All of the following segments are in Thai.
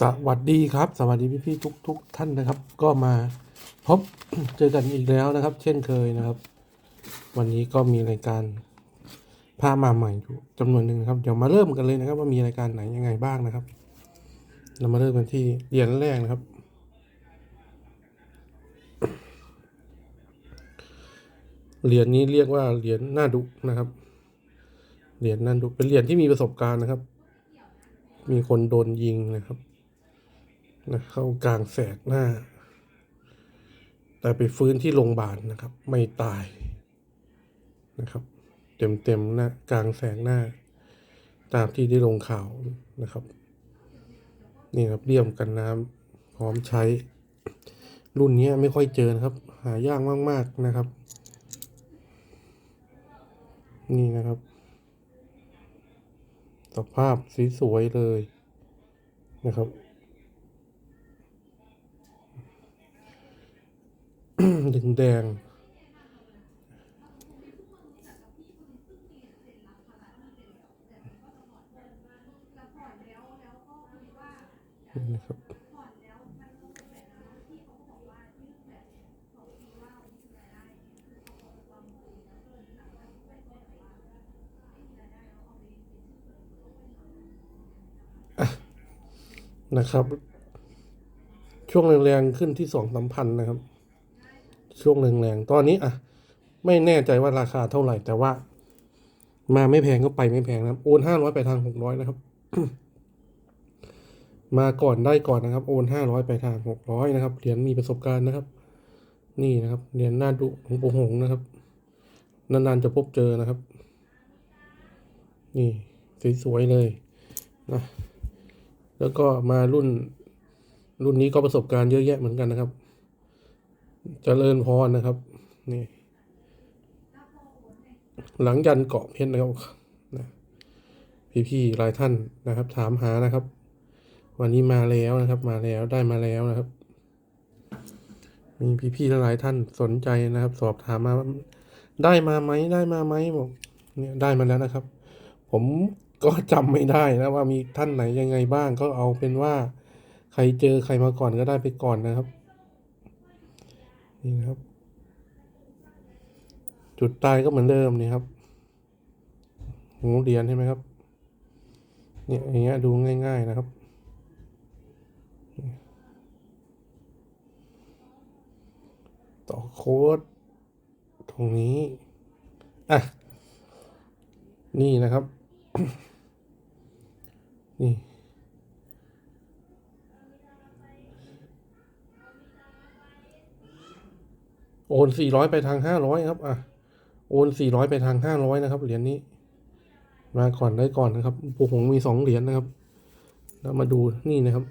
สวัสดีครับ สวัสดีพี่พี่ทุกทุกท่านนะครับ ก็มาพบเจอกันอีกแล้วนะครับ เช่นเคยนะครับ วันนี้ก็มีรายการพามาใหม่จำนวนหนึ่งนะครับเดี๋ยวมาเริ่มกันเลยนะครับ ว่ามีรายการไหนยังไงบ้างนะครับ เรามาเริ่มกันที่เหรียญแรกนะครับ เหรียญนี้เรียกว่าเหรียญหน้าดุนะครับ เหรียญหน้าดุเป็นเหรียญที่มีประสบการณ์นะครับมีคนโดนยิงนะครับ นะเข้ากลางแสกหน้า แต่ไปฟื้นที่โรงพยาบาลนะครับ ไม่ตายนะครับ เต็มเต็มๆหน้ากลางแสงหน้า ตามที่ได้ลงข่าวนะครับ นี่ครับเลี่ยมกันน้ำพร้อมใช้ รุ่นนี้ไม่ค่อยเจอนะครับ หายากมาก ๆนะครับ นี่นะครับ สภาพสีสวยเลยนะครับ ดึงแดงนี่นะครับนะครับ ช่วงแรงๆขึ้นที่สองสามพันนะครับ ช่วงแรงๆ ตอนนี้อะไม่แน่ใจว่าราคาเท่าไหร่ แต่ว่า มาไม่แพงก็ไปไม่แพงนะโอนห้าร้อยไปทางหกร้อยนะครับ มาก่อนได้ก่อนนะครับ โอนห้าร้อยไปทางหกร้อยนะครับเหรียญมีประสบการณ์นะครับ นี่นะครับเหรียญหน้าดุของปู่หงนะครับ นานๆจะพบเจอนะครับ นี่สวยๆเลยนะแล้วก็มารุ่นรุ่นนี้ก็ประสบการณ์เยอะแยะเหมือนกันนะครับ เจริญพรนะครับ นี่ หลังยันเกาะเพชรนะครับนะพี่ๆหลายท่านนะครับ ถามหานะครับ วันนี้มาแล้วนะครับ มาแล้วได้มาแล้วนะครับ มีพี่ๆหลายท่านสนใจนะครับ สอบถามมาว่าได้มาไหมได้มาไหมบอกเนี่ยได้มาแล้วนะครับ ผมก็จำไม่ได้นะว่ามีท่านไหนยังไงบ้างก็เอาเป็นว่า ใครเจอใครมาก่อนก็ได้ไปก่อนนะครับ นี่นะครับ จุดตายก็เหมือนเดิมนี่ครับหูเรียญใช่ไหมครับ เนี่ยอย่างเงี้ยดูง่าย ๆนะครับ ต่อโค้ดตรงนี้ อะ นี่นะครับ นี่ โอนสี่ร้อยไปทางห้าร้อยครับ อะ โอนสี่ร้อยไปทางห้าร้อยนะครับ เหรียญนี้ มาก่อนได้ก่อนนะครับปูหงมีสองเหรียญนะครับ แล้วมาดูนี่นะครับ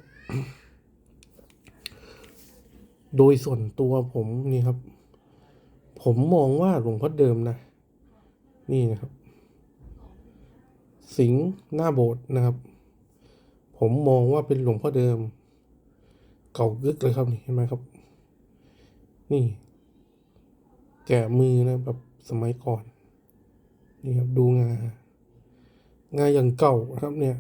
โดยส่วนตัวผมนี่ครับ ผมมองว่าหลวงพ่อเดิมนะ นี่นะครับ สิงห์หน้าโบสถ์นะครับ ผมมองว่าเป็นหลวงพ่อเดิม เก่ากึกเลยครับนี่เห็นไหมครับ นี่ แกะมือนะแบบสมัยก่อน นี่ครับดูงางาอย่างเก่าครับเนี่ย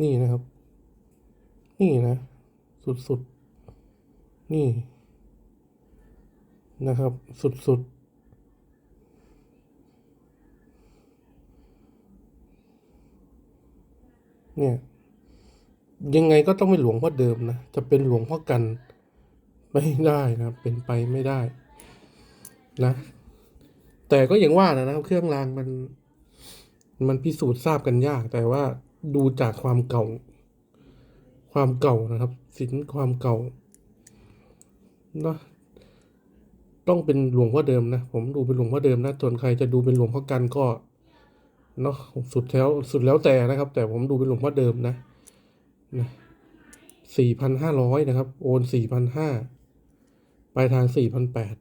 นี่นะครับ นี่นะ สุดๆ นี่ นะครับ สุดๆ เนี่ย ยังไงก็ต้องเป็นหลวงพ่อเดิมนะ จะเป็นหลวงพ่อกัน ไม่ได้นะเป็นไปไม่ได้นะ แต่ก็อย่างว่านะครับเครื่องรางมัน มันพิสูจน์ทราบกันยาก แต่ว่าดูจากความเก่า ความเก่านะครับสินความเก่าเนาะต้องเป็นหลวงพ่อเดิมนะผมดูเป็นหลวงพ่อเดิมนะส่วนใครจะดูเป็นหลวงพ่อกันก็เนาะสุดแล้วสุดแล้วแต่นะครับ แต่ผมดูเป็นหลวงพ่อเดิมนะ นะสี่พันห้าร้อยนะครับ โอนสี่พันห้าไปทางสี่พันแปด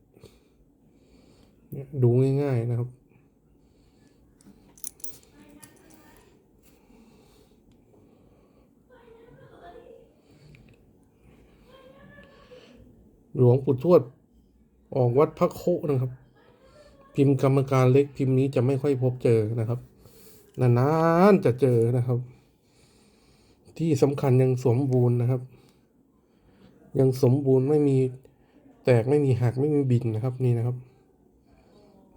ดูง่ายๆนะครับ หลวงปู่ทวด ออกวัดพระโคนะครับ พิมพ์กรรมการเล็กพิมพ์นี้จะไม่ค่อยพบเจอนะครับ นานๆจะเจอนะครับ ที่สำคัญยังสมบูรณ์นะครับ ยังสมบูรณ์ไม่มีแตกไม่มีหักไม่มีบินนะครับนี่นะครับ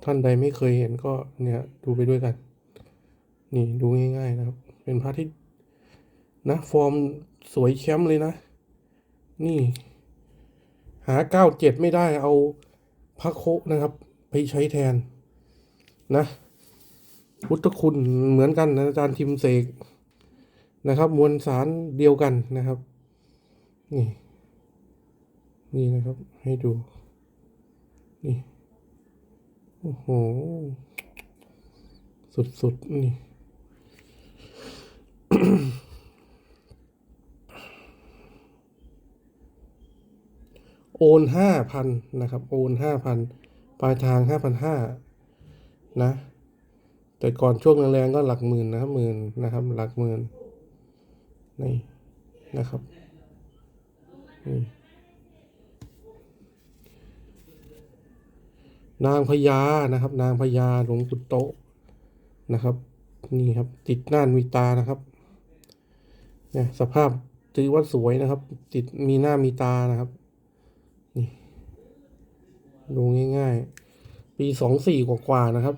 ท่านใดไม่เคยเห็นก็เนี่ยดูไปด้วยกัน นี่ดูง่ายๆนะครับ เป็นพระที่นะฟอร์มสวยแชมป์เลยนะ นี่ หาเก้าเจ็ดไม่ได้เอาพระโคะนะครับ ไปใช้แทนนะ พุทธคุณเหมือนกันนะอาจารย์ทิมเสก นะครับ มวลสารเดียวกันนะครับ นี่ นี่นะครับ ให้ดู นี่ โอ้โห สุดๆ นี่โอนห้าพันนะครับ โอนห้าพันปลายทางห้าพันห้านะ แต่ก่อนช่วงแรงๆก็หลักหมื่นนะครับหมื่นนะครับ หลักหมื่น นี่นะครับนี่นางพญานะครับ นางพญาหลวงปู่โตนะครับ นี่ครับ ติดหน้ามีตานะครับเนี่ยสภาพถือว่าสวยนะครับ ติดมีหน้ามีตานะครับ นี่ดูง่าย ๆ ปีสองสี่กว่าๆนะครับ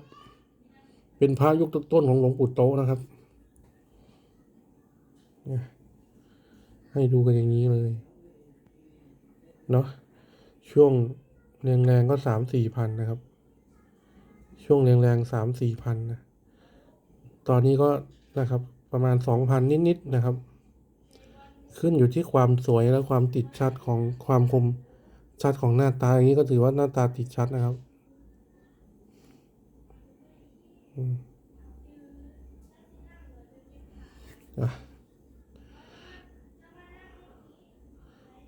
เป็นพระยุคต้นๆของหลวงปู่โตนะครับเนี่ย ให้ดูกันอย่างนี้เลย เนาะช่วงแรงๆก็สามสี่พันนะครับ ช่วงแรงๆสามสี่พันนะตอนนี้ก็นะครับ ประมาณสองพันนิดๆนะครับ ขึ้นอยู่ที่ความสวยและความติดชัดของความคมชัดของหน้าตาอย่างนี้ก็ถือว่าหน้าตาติดชัดนะครับอืมอะ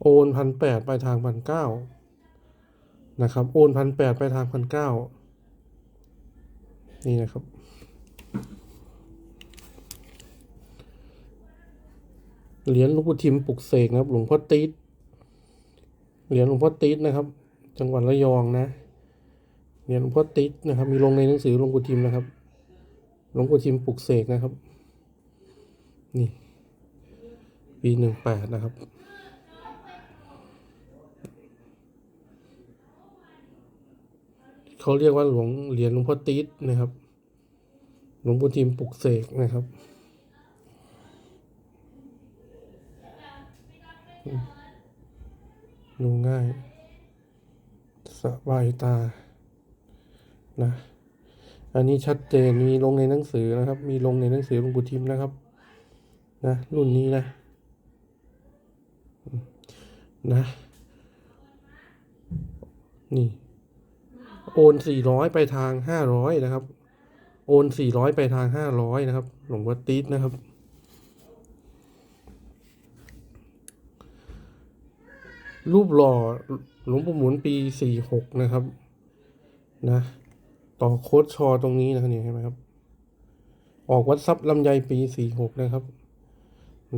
โอนพันแปดไปทางพันเก้านะครับ โอนพันแปดไปทางพันเก้านี่นะครับ เหรียญหลวงปู่ทิมปลุกเสกนะครับ หลวงพ่อติดเหรียญหลวงพ่อติดนะครับ จังหวัดระยองนะ เหรียญหลวงพ่อติดนะครับ มีลงในหนังสือหลวงปู่ทิมนะครับ หลวงปู่ทิมปลุกเสกนะครับ นี่ปีหนึ่งแปดนะครับ เขาเรียกว่าหลวงเหรียญหลวงพ่อติดนะครับ หลวงปู่ทิมปลุกเสกนะครับดูง่าย สบายตานะอันนี้ชัดเจนมีลงในหนังสือนะครับ มีลงในหนังสือหลวงปู่ทิมนะครับนะรุ่นนี้นะนะ นี่ โอนสี่ร้อยไปทางห้าร้อยนะครับ โอนสี่ร้อยไปทางห้าร้อยนะครับ หลวงพ่อติดนะครับ รูปหล่อหลวงปู่หมุนปีสี่หกนะครับ นะ ต่อโค้ดชอตรงนี้นะครับนี่เห็นไหมครับ ออกวัดซับลำไยปีสี่หกนะครับ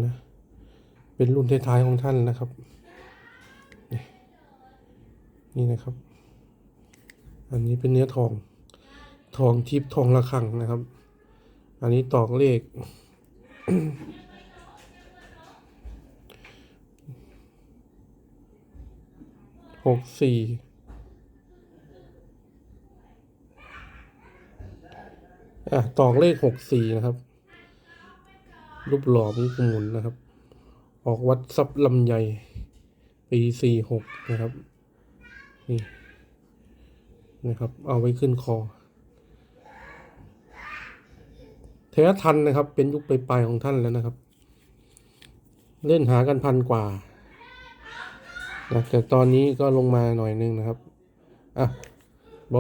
นะ เป็นรุ่นท้ายๆของท่านนะครับ นี่นะครับ อันนี้เป็นเนื้อทอง ทองทิพย์ทองระฆังนะครับ อันนี้ตอกเลข หกสี่อะตอกเลขหกสี่นะครับ รูปหล่อมุกมุนนะครับ ออกวัดซับลำไยปีสี่หกนะครับ นี่ นะครับ เอาไว้ขึ้นคอ แท้ทันนะครับ เป็นยุคปลายๆของท่านแล้วนะครับ เล่นหากันพันกว่าแต่ตอนนี้ก็ลงมาหน่อยนึงนะครับ อะ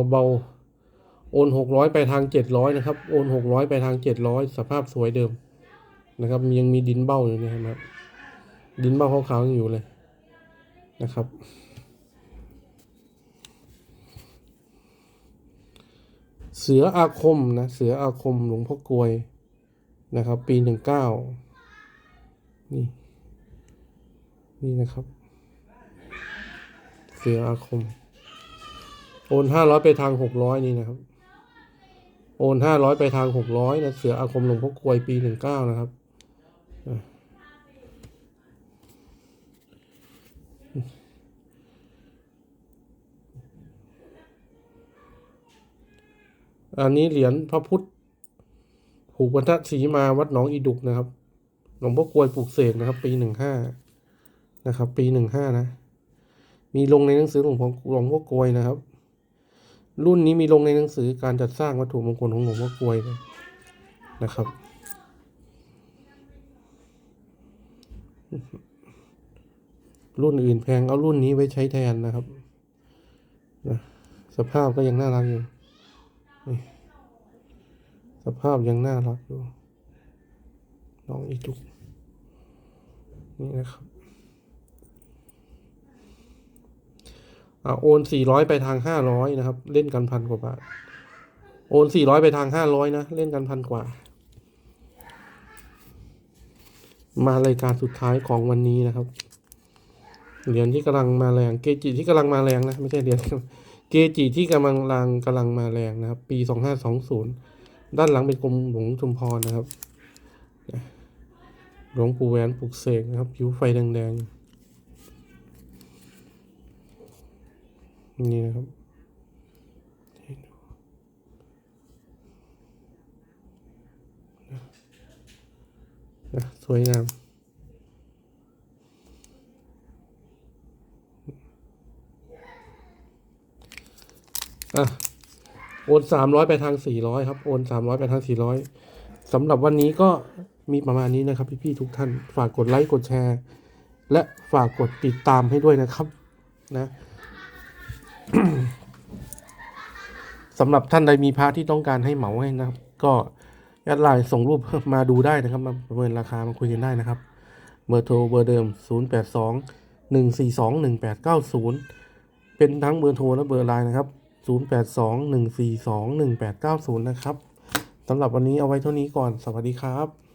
เบาๆ โอนหกร้อยไปทางเจ็ดร้อยนะครับ โอนหกร้อยไปทางเจ็ดร้อยสภาพสวยเดิมนะครับ ยังมีดินเบ้าอยู่นะครับ ดินเบ้าขาวๆยังอยู่เลยนะครับ เสืออาคมนะเสืออาคมหลวงพ่อกลวยนะครับ ปีหนึ่งเก้านี่ นี่นะครับ เสืออาคม โอนห้าร้อยไปทางหกร้อยนี่นะครับ โอนห้าร้อยไปทางหกร้อยนะเสืออาคมหลวงพ่อกลวยปีหนึ่งเก้านะครับ อันนี้เหรียญพระพุทธผูกบรรทัดสีมาวัดหนองอีดุกนะครับ หลวงพ่อกวยปลูกเสกนะครับ ปีหนึ่งห้านะครับ ปีหนึ่งห้านะ มีลงในหนังสือหลวงพ่อหลวงพ่อกวยนะครับ รุ่นนี้มีลงในหนังสือการจัดสร้างวัตถุมงคลของหลวงพ่อกวยนะนะครับ รุ่นอื่นแพงเอารุ่นนี้ไว้ใช้แทนนะครับนะสภาพก็ยังน่ารักอยู่ นี่สภาพยังน่ารักอยู่น้องอีจุก นี่นะครับอ่าโอนสี่ร้อยไปทางห้าร้อยนะครับ เล่นกันพันกว่าบาท โอนสี่ร้อยไปทางห้าร้อยนะ เล่นกันพันกว่า มารายการสุดท้ายของวันนี้นะครับ เหรียญที่กำลังมาแรง เกจิที่กำลังมาแรงนะ ไม่ใช่เหรียญ เกจิที่กำลังลังกำลังมาแรงนะครับ ปีสองห้าสองศูนย์ด้านหลังเป็นกรมหลวงชุมพรนะครับ หลวงปู่แหวนปลุกเสกนะครับผิวไฟแดงๆ นี่นะครับสวยงาม อะโอนสามร้อยไปทางสี่ร้อยครับ โอนสามร้อยไปทางสี่ร้อยสำหรับวันนี้ก็มีประมาณนี้นะครับพี่ๆทุกท่าน ฝากกดไลค์กดแชร์ และฝากกดติดตามให้ด้วยนะครับนะสำหรับท่านใดมีพระที่ต้องการให้เหมาให้นะครับ ก็แอดไลน์ส่งรูปมาดูได้นะครับ มาประเมินราคามาคุยกันได้นะครับ เบอร์โทรเบอร์เดิม 0 8 2 1 4 2 1 8 9 0 เป็นทั้งเบอร์โทรและเบอร์ไลน์นะครับ 0 8 2 1 4 2 1 8 9 0 นะครับสำหรับวันนี้เอาไว้เท่านี้ก่อน สวัสดีครับ